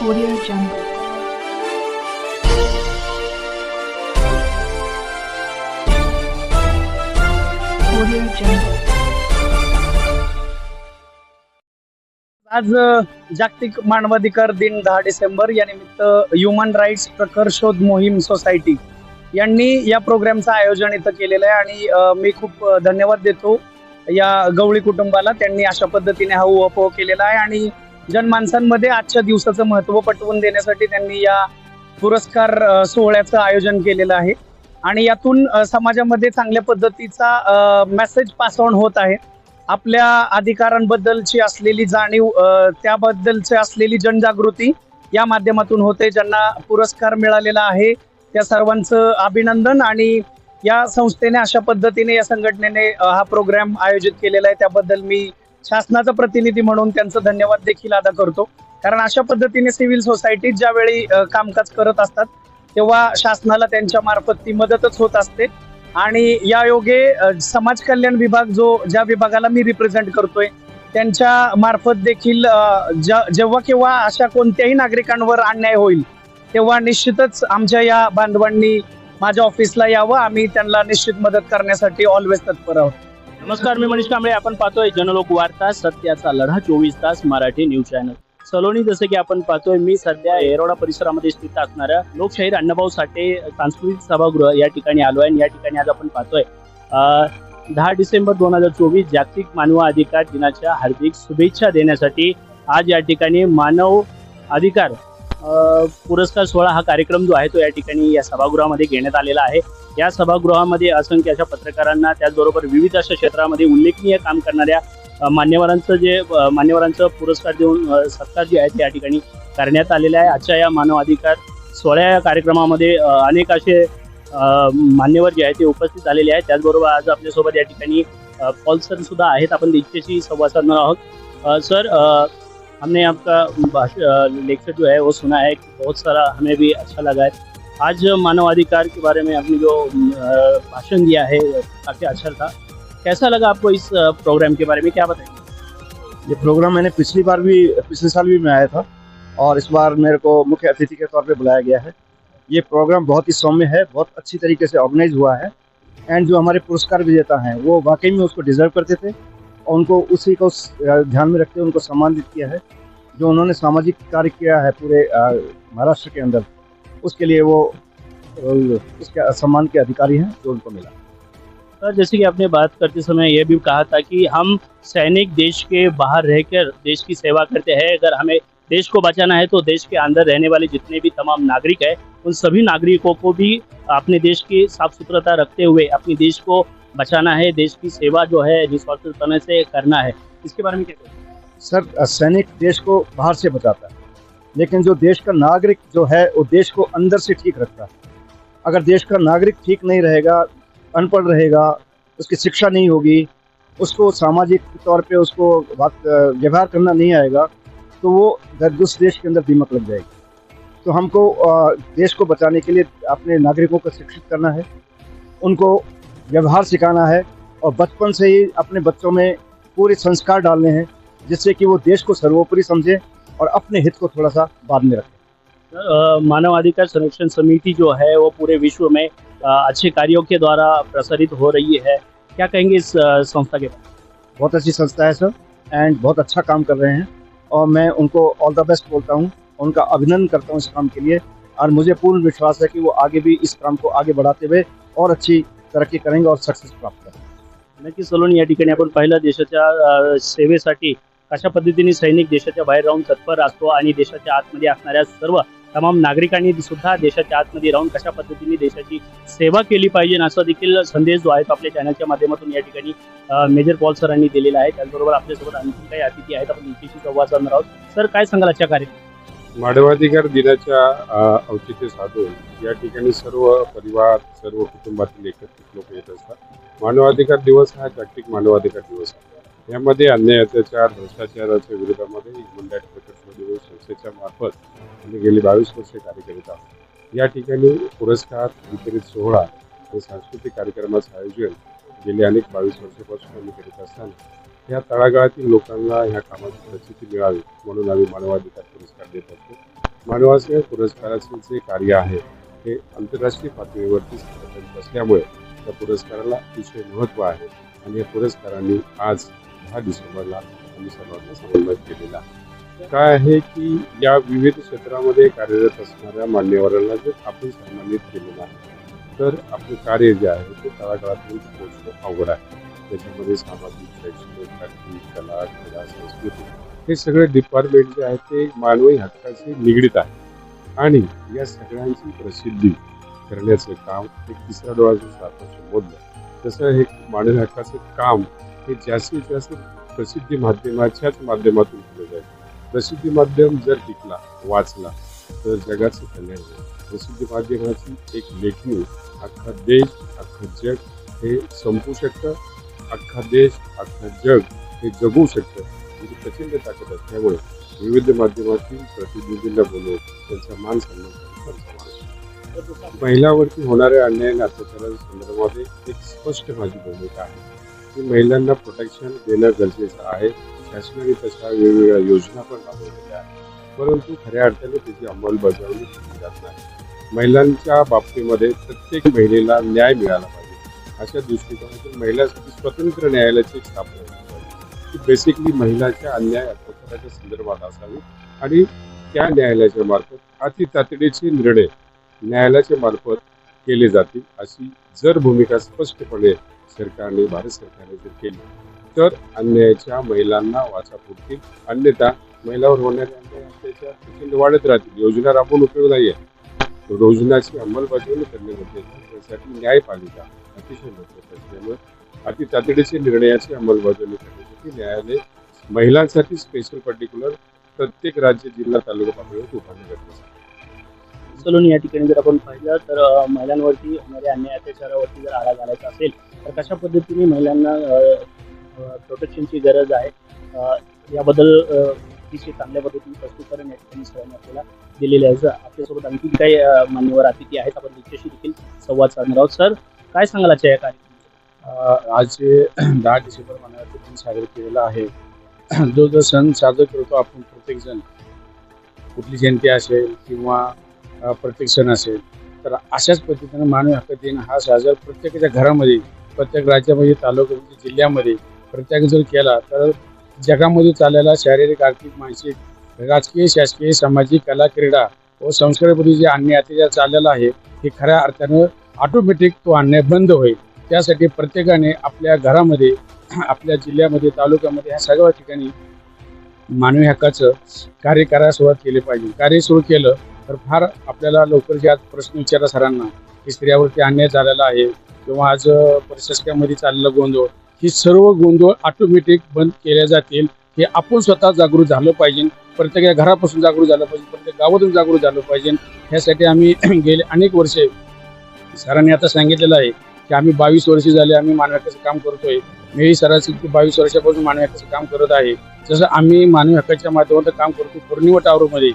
Audio Jungle. आज अ, जागतिक मानवाधिकार दिन दहा डिसेंबर या निमित्त ह्युमन राईट्स प्रखर शोध मोहीम सोसायटी यांनी या प्रोग्रामचं आयोजन इथं केलेलं आहे आणि अ, मी खूप अ, धन्यवाद देतो या गवळी कुटुंबाला त्यांनी अशा पद्धतीने हा उपभोग केलेला आहे आणि जनमानसांमध्ये आजच्या दिवसाचं महत्त्व पटवून देण्यासाठी त्यांनी या पुरस्कार सोहळ्याचं आयोजन केलेलं आहे. आणि यातून समाजामध्ये चांगल्या पद्धतीचा मेसेज पास ऑन होत आहे. आपल्या अधिकारांबद्दलची असलेली जाणीव त्याबद्दलची असलेली जनजागृती या माध्यमातून होते. ज्यांना पुरस्कार मिळालेला आहे त्या सर्वांचं अभिनंदन आणि या संस्थेने अशा पद्धतीने या संघटनेने हा प्रोग्राम आयोजित केलेला आहे. त्याबद्दल मी शासनाचा प्रतिनिधी म्हणून त्यांचं धन्यवाद देखील अदा करतो. कारण अशा पद्धतीने सिव्हिल सोसायटीत ज्यावेळी कामकाज करत असतात तेव्हा शासनाला त्यांच्या मार्फत ती मदतच होत असते. आणि या योगे समाज कल्याण विभाग जो ज्या विभागाला मी रिप्रेझेंट करतोय त्यांच्या मार्फत देखील जेव्हा केव्हा अशा कोणत्याही नागरिकांवर अन्याय होईल तेव्हा निश्चितच आमच्या या बांधवांनी माझ्या ऑफिसला यावं. आम्ही त्यांना निश्चित मदत करण्यासाठी ऑलवेज तत्पर आहोत. नमस्कार मी मनीष कांबळे. आपण पाहतोय जनलोक वार्ता. सत्याचा लढा चोवीस तास मराठी न्यूज चॅनल. सलोनी जसं की आपण पाहतोय मी सध्या येरोडा परिसरामध्ये स्थित असणाऱ्या लोकशाहीर अण्णाभाऊ साठे सांस्कृतिक सभागृह या ठिकाणी आलो आहे. आणि या ठिकाणी आज आपण पाहतोय दहा डिसेंबर दोन हजार चोवीस जागतिक मानव अधिकार दिनाच्या हार्दिक शुभेच्छा देण्यासाठी आज या ठिकाणी मानव अधिकार पुरस्कार सोहळा हा कार्यक्रम जो आहे तो या ठिकाणी या सभागृहामध्ये घेण्यात आलेला आहे. या सभागृहामध्ये असंख्य अशा पत्रकारांना त्याचबरोबर विविध अशा क्षेत्रामध्ये उल्लेखनीय काम करणाऱ्या मान्यवरांचं जे मान्यवरांचं पुरस्कार देऊन सत्कार जे आहे ते या ठिकाणी करण्यात आलेला आहे. आजच्या या मानवाधिकार सोहळ्या या कार्यक्रमामध्ये अनेक असे मान्यवर जे आहेत ते उपस्थित झालेले आहेत. त्याचबरोबर आज आपल्यासोबत या ठिकाणी अ, पॉल सर सुद्धा आहेत. आपण त्यांच्याशी संवाद साधणार आहोत. सर हमने आपका लेक्चर जो है वो सुना है बहुत सारा हमें भी अच्छा लगा है। आज मानवाधिकार के बारे में आपने जो भाषण दिया है, काफ़ी अच्छा था। कैसा लगा आपको इस प्रोग्राम के बारे में? क्या बताएँगे? ये प्रोग्राम मैंने पिछली बार भी, पिछले साल भी मैं आया था और इस बार मेरे को मुख्य अतिथि के तौर पे बुलाया गया है। ये प्रोग्राम बहुत ही सौम्य है, बहुत अच्छी तरीके से ऑर्गेनाइज हुआ है एंड जो हमारे पुरस्कार विजेता हैं, वो वाकई में उसको डिजर्व करते थे और उनको उसी को ध्यान में रखते हुए उनको सम्मानित किया है, जो उन्होंने सामाजिक कार्य किया है पूरे महाराष्ट्र के अंदर। उसके लिए वो उसके सम्मान के अधिकारी हैं जो उनको मिला। सर जैसे कि आपने बात करते समय यह भी कहा था कि हम सैनिक देश के बाहर रहकर देश की सेवा करते हैं। अगर हमें देश को बचाना है तो देश के अंदर रहने वाले जितने भी तमाम नागरिक हैं उन सभी नागरिकों को भी अपने देश की साफ़ सुथरता रखते हुए अपने देश को बचाना है देश की सेवा जो है निस्वार्थपने से करना है। इसके बारे में क्या सर सैनिक देश को बाहर से बचाता है। लेकिन जो देश का नागरिक जो है, वो देश को अंदर से ठीक रखता है। अगर देश का नागरिक ठीक नहीं रहेगा, अनपढ़ रहेगा, उसकी शिक्षा नहीं होगी, उसको सामाजिक तौर पे उसको व्यवहार करना नहीं आएगा तो वो उस देश के अंदर दीमक लग जाएगी। तो हमको देश को बचाने के लिए अपने नागरिकों को शिक्षित करना है, उनको व्यवहार सिखाना है और बचपन से ही अपने बच्चों में पूरे संस्कार डालने हैं, जिससे कि वो देश को सर्वोपरि समझे और अपने हित को थोड़ा सा बाद में रखें। मानव अधिकार संरक्षण समिति जो है वो पूरे विश्व में अच्छे कार्यों के द्वारा प्रसारित हो रही है। क्या कहेंगे इस संस्था के बारे? बहुत अच्छी संस्था है सर एंड बहुत अच्छा काम कर रहे हैं। और मैं उनको ऑल द बेस्ट बोलता हूँ उनका अभिनंदन करता हूँ इस काम के लिए। और मुझे पूर्ण विश्वास है कि वो आगे भी इस काम को आगे बढ़ाते हुए और अच्छी तरक्की करेंगे और सक्सेस प्राप्त करेंगे। नक्की सलोनी या ठिकाणी आपण पाहिलं देशाच्या सेवेसाठी कशा पद्धतीने सैनिक देशाच्या बाहेर राहून तत्पर असतो आणि देशाच्या आतमध्ये असणाऱ्या सर्व तमाम नागरिकांनी सुद्धा देशाच्या आतमध्ये राहून कशा पद्धतीने देशाची सेवा केली पाहिजे असा देखील संदेश जो आहे तो आपल्या चॅनलच्या माध्यमातून या ठिकाणी मेजर पॉल सरांनी दिलेला आहे. त्याचबरोबर आपल्यासोबत आणखी काही अतिथी आहेत. आपण त्यांच्याशी संवाद साधणार आहोत. सर काय सांगाल आजच्या कार्यक्रम मानवाधिकार दिनाच्या औचित्य साधून या ठिकाणी सर्व परिवार सर्व कुटुंबातील एकत्रित लोक येत असतात. मानवाधिकार दिवस हा जागतिक मानवाधिकार दिवस आहे. यामध्ये अन्याय अत्याचार भ्रष्टाचाराच्या विरोधामध्ये मुंडा राईट संस्थेच्या मार्फत आम्ही गेली बावीस वर्षे कार्य करीत आहोत. या ठिकाणी पुरस्कार वितरित सोहळा आणि सांस्कृतिक कार्यक्रमाचं आयोजन गेले अनेक बावीस वर्षापासून आम्ही करीत असताना या तळागाळातील लोकांना ह्या कामाची प्रसिद्धी मिळावी म्हणून आम्ही मानवाधिकार पुरस्कार देत असतो. मानवाचे पुरस्काराचे जे कार्य आहे हे आंतरराष्ट्रीय पातळीवरती असल्यामुळे त्या पुरस्काराला अतिशय महत्त्व आहे आणि या पुरस्कारांनी आज दहा डिसेंबरला आम्ही सर्वांना समन्वय केलेला. आहे काय आहे की या विविध क्षेत्रामध्ये कार्यरत असणाऱ्या मान्यवरांना जर आपण सन्मानित केलेलं आहे तर आपले कार्य जे आहे ते तळागाळापर्यंत पोहोचणं अवघड आहे. त्याच्यामध्ये सामाजिक शैक्षणिक आर्थिक कला क्रीडा संस्कृती हे सगळे डिपार्टमेंट जे आहे ते मानवी हक्काशी निगडीत आहे आणि या सगळ्यांची प्रसिद्धी करण्याचं काम एक तिसऱ्या डोळ्याचं सात संबोधलं तसं हे मानवी हक्काचं काम हे जास्तीत जास्त प्रसिद्धी माध्यमाच्याच माध्यमातून केलं जाईल. प्रसिद्धी माध्यम जर टिकला वाचला तर जगाचं कल्याण होईल. प्रसिद्धी माध्यमाची एक लेखणी अख्खा देश अख्खं जग हे संपू शकतं. अख्खा देश अख्खा जग हे जगू शकतं. म्हणजे प्रचंड ताकद असल्यामुळे विविध माध्यमातील प्रतिनिधींना बोलवून त्यांचा मान सन्मान करणं महिलावरती होणाऱ्या अन्याय आणि अत्याचाराच्या संदर्भामध्ये एक स्पष्ट माझी भूमिका आहे. की महिलांना प्रोटेक्शन देणं गरजेचं आहे. शासनाने तशा वेगवेगळ्या योजना पण राबवलेल्या आहेत. परंतु खऱ्या अर्थाने त्याची अंमलबजावणी केली जात नाही. महिलांच्या बाबतीमध्ये प्रत्येक महिलेला न्याय मिळाला पाहिजे. अशा दृष्टिकोनातून महिलांसाठी स्वतंत्र न्यायालयाची स्थापना झाली पाहिजे. ती बेसिकली महिलांच्या अन्याय अत्याचाराच्या संदर्भात असावी आणि त्या न्यायालयाच्या मार्फत अति तातडीचे निर्णय न्यायालयाच्या मार्फत केले जातील अशी जर भूमिका स्पष्टपणे सरकारने भारत सरकारने जर केली तर अन्यायाच्या महिलांना वाचा फुटतील अन्यथा महिलावर होणाऱ्या अन्याय प्रचंड वाढत राहतील. योजना राबवून उपयोग नाही आहे. योजनाची अंमलबजावणी करणे गरजेचे आहे. त्यासाठी न्यायपालिका अतिशय महत्वाची असल्यामुळे अति तातडीचे निर्णयाची अंमलबजावणी करण्यासाठी न्यायालय महिलांसाठी स्पेशल पर्टिक्युलर प्रत्येक राज्य जिल्हा तालुका पातळीवर उभारणे गरजेचं आहे. चलून या ठिकाणी जर आपण पाहिलं तर महिलांवरती होणाऱ्या अन्याय अत्याचारावरती जर आळा घालायचा असेल तर कशा पद्धतीने महिलांना प्रोटेक्शनची गरज आहे? याबद्दल अतिशय चांगल्या पद्धतीने प्रस्तुतीकरण या ठिकाणी सरांनी आपल्याला दिलेले आहे. सर आपल्यासोबत आणखी काही मान्यवर अतिथी आहेत आपण त्यांच्याशी देखील संवाद साधणार आहोत. सर काय सांगाल आजच्या या कार्यक्रम आज जे दहा डिसेंबर मानवाचा दिन साजरा केलेला आहे जो जो सण साजरा करतो आपण प्रत्येकजण कुठली जयंती असेल किंवा प्रत्येक सण असेल. तर अशाच पद्धतीनं मानवी हक्क दिन हा साजरा प्रत्येकाच्या घरामध्ये प्रत्येक राज्यामध्ये तालुक्यामध्ये जिल्ह्यामध्ये प्रत्येक जर केला तर जगामध्ये चाललेला शारीरिक आर्थिक मानसिक राजकीय शासकीय सामाजिक कला क्रीडा व संस्कृतीमध्ये जे अन्याय अत्याचार चाललेला आहे हे खऱ्या अर्थानं ऑटोमॅटिक तो अन्याय बंद होईल. त्यासाठी प्रत्येकाने आपल्या घरामध्ये आपल्या जिल्ह्यामध्ये तालुक्यामध्ये ह्या सगळ्या ठिकाणी मानवी हक्काचं कार्य करायला सुरुवात केली पाहिजे. कार्य सुरू केलं तर फार आपल्याला लवकर जे आज प्रश्न विचारला सरांना की स्त्रियावरती अन्याय झालेला आहे किंवा आज अ, प्रशासकामध्ये चाललेला गोंधळ ही सर्व गोंधळ ऑटोमॅटिक बंद केल्या जातील हे आपण स्वतः जागृत झालं पाहिजे. प्रत्येक घरापासून जागृत झालं पाहिजे प्रत्येक गावातून जागृत झालं पाहिजे. ह्यासाठी आम्ही गेले अनेक वर्षे सरांनी आता सांगितलेलं आहे की आम्ही बावीस वर्ष झाले आम्ही मानवी हक्काचं काम करतोय. मी सरासरी बावीस वर्षापासून मानवी हक्काचं काम करत आहे. जसं आम्ही मानवी हक्काच्या माध्यमातून काम करतो पौर्णिमा टावरमध्ये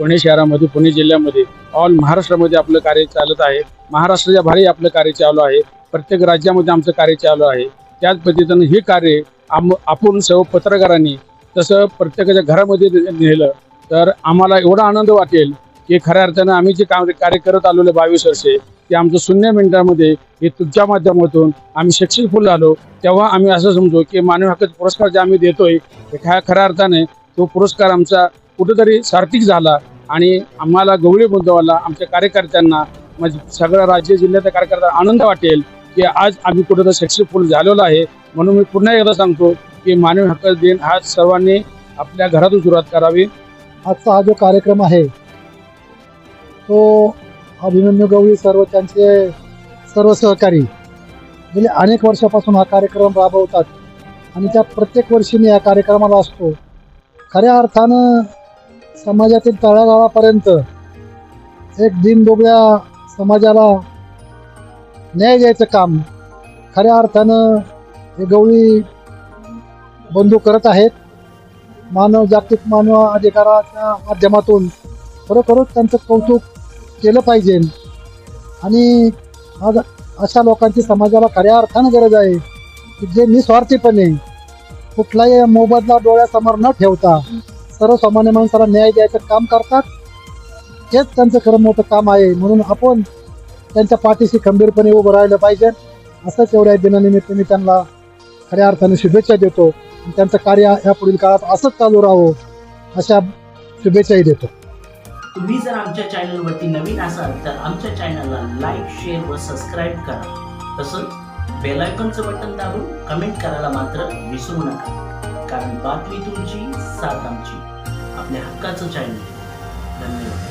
पुणे शहरामध्ये पुणे जिल्ह्यामध्ये ऑल महाराष्ट्रामध्ये आपलं कार्य चालत आहे. महाराष्ट्राच्या भारी आपलं कार्य चालू आहे. प्रत्येक राज्यामध्ये आमचं कार्य चालू आहे. त्याच पद्धतीनं हे कार्य आम आपण सर्व पत्रकारांनी तसं प्रत्येकाच्या घरामध्ये नेलं तर आम्हाला एवढा आनंद वाटेल की खऱ्या अर्थानं आम्ही जे काम कार्य करत आलेलो बावीस वर्षे ते आमचं शून्य मिनिटामध्ये हे तुमच्या माध्यमातून आम्ही सक्सेसफुल झालो. तेव्हा आम्ही असं समजू की मानवी हक्क पुरस्कार जे आम्ही देतोय खऱ्या खऱ्या अर्थाने तो पुरस्कार आमचा कुठंतरी सार्थिक झाला आणि आम्हाला गवळी बंधवाला आमच्या कार्यकर्त्यांना म्हणजे सगळ्या राज्य जिल्ह्याच्या कार्यकर्त्यांना आनंद वाटेल की आज आम्ही कुठंतरी सक्सेसफुल झालेलो आहे. म्हणून मी पुन्हा एकदा सांगतो की मानवी हक्क दिन हा सर्वांनी आपल्या घरातून सुरुवात करावी. आजचा हा जो कार्यक्रम आहे तो अभिमन्यू गवळी सर्व त्यांचे सर्व सहकारी गेले अनेक वर्षापासून हा कार्यक्रम राबवतात आणि त्या प्रत्येक वर्षी मी या कार्यक्रमाला असतो. खऱ्या अर्थानं समाजातील तळागाळापर्यंत एक दिनदुबळ्या समाजाला न्याय द्यायचं काम खऱ्या अर्थानं हे गवळी बंधू करत आहेत. मानव जागतिक मानव अधिकाराच्या माध्यमातून खरोखरच त्यांचं कौतुक केलं पाहिजे. आणि आज अशा लोकांची समाजाला खऱ्या अर्थानं गरज आहे की जे निस्वार्थीपणे कुठलाही मोबदला डोळ्यासमोर न ठेवता सर्वसामान्य माणसाला न्याय द्यायचं काम करतात. हेच त्यांचं खरं मोठं काम आहे. म्हणून आपण त्यांच्या पाठीशी खंबीरपणे उभं राहिलं पाहिजे. असंच एवढ्या दिनानिमित्त मी त्यांना खऱ्या अर्थाने शुभेच्छा देतो. त्यांचं कार्य या पुढील काळात असंच चालू राहावं अशा शुभेच्छाही देतो. तुम्ही जर आमच्या चॅनलवरती नवीन असाल तर आमच्या चॅनलला लाईक शेअर व सबस्क्राईब करा. तसंच बेलायकॉनचं बटन दाबून कमेंट करायला मात्र विसरू नका. कारण बातमी तुमची साथ आमची. आपल्या हक्काचं चॅनल. धन्यवाद.